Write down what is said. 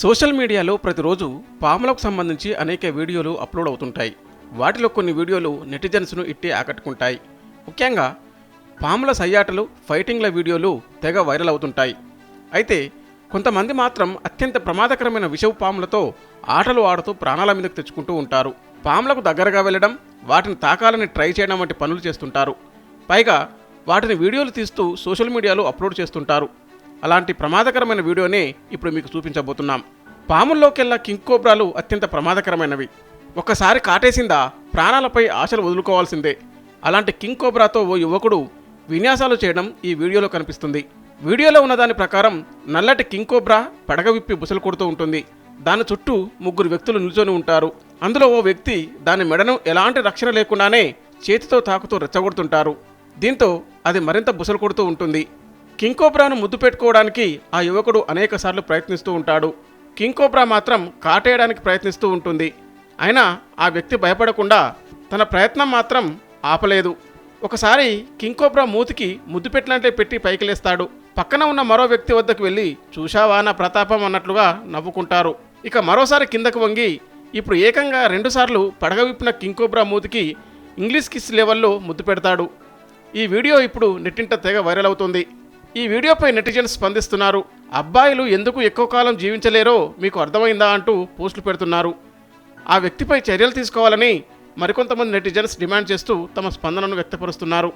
Social మీడియాలో ప్రతిరోజు పాములకు సంబంధించి అనేక వీడియోలు అప్లోడ్ అవుతుంటాయి. వాటిలో కొన్ని వీడియోలు నెటిజన్స్ను ఇట్టి ఆకట్టుకుంటాయి. ముఖ్యంగా పాముల సయ్యాటలు ఫైటింగ్ల వీడియోలు తెగ వైరల్ అవుతుంటాయి. అయితే కొంతమంది మాత్రం అత్యంత ప్రమాదకరమైన విషపు పాములతో ఆటలు ఆడుతూ ప్రాణాల మీదకు తెచ్చుకుంటూ ఉంటారు. పాములకు దగ్గరగా వెళ్ళడం వాటిని తాకాలని ట్రై చేయడం వంటి పనులు చేస్తుంటారు. పైగా వాటిని వీడియోలు తీస్తూ సోషల్ మీడియాలో అప్లోడ్ చేస్తుంటారు. అలాంటి ప్రమాదకరమైన వీడియోనే ఇప్పుడు మీకు చూపించబోతున్నాం. పాముల్లోకెల్లా కింగ్ కోబ్రాలు అత్యంత ప్రమాదకరమైనవి. ఒక్కసారి కాటేసిందా ప్రాణాలపై ఆశలు వదులుకోవాల్సిందే. అలాంటి కింగ్ కోబ్రాతో ఓ యువకుడు విన్యాసాలు చేయడం ఈ వీడియోలో కనిపిస్తుంది. వీడియోలో ఉన్న దాని ప్రకారం నల్లటి కింగ్ కోబ్రా పడగ విప్పి బుసలు కొడుతూ ఉంటుంది. దాని చుట్టూ ముగ్గురు వ్యక్తులు నిల్చొని ఉంటారు. అందులో ఓ వ్యక్తి దాని మెడను ఎలాంటి రక్షణ లేకుండానే చేతితో తాకుతూ రెచ్చగొడుతుంటారు. దీంతో అది మరింత బుసలు కొడుతూ ఉంటుంది. కింకోబ్రాను ముద్దు పెట్టుకోవడానికి ఆ యువకుడు అనేకసార్లు ప్రయత్నిస్తూ ఉంటాడు. కింకోబ్రా మాత్రం కాటేయడానికి ప్రయత్నిస్తూ ఉంటుంది. అయినా ఆ వ్యక్తి భయపడకుండా తన ప్రయత్నం మాత్రం ఆపలేదు. ఒకసారి కింకోబ్రా మూతికి ముద్దు పెట్టినట్లే పెట్టి పైకి లేస్తాడు పక్కన ఉన్న మరో వ్యక్తి వద్దకు వెళ్ళి చూశావా నా ప్రతాపం? అన్నట్లుగా నవ్వుకుంటారు. ఇక మరోసారి కిందకు వంగి ఇప్పుడు ఏకంగా రెండుసార్లు పడగ విప్పిన కింకోబ్రా మూతికి ఇంగ్లీష్ కిస్ లెవెల్లో ముద్దు పెడతాడు. ఈ వీడియో ఇప్పుడు నెట్టింట తెగ వైరల్ అవుతుంది. ఈ వీడియోపై నెటిజన్స్ స్పందిస్తున్నారు. అబ్బాయిలు ఎందుకు ఎక్కువ కాలం జీవించలేరో మీకు అర్థమైందా అంటూ పోస్టులు పెడుతున్నారు. ఆ వ్యక్తిపై చర్యలు తీసుకోవాలని మరికొంతమంది నెటిజన్స్ డిమాండ్ చేస్తూ తమ స్పందనను వ్యక్తపరుస్తున్నారు.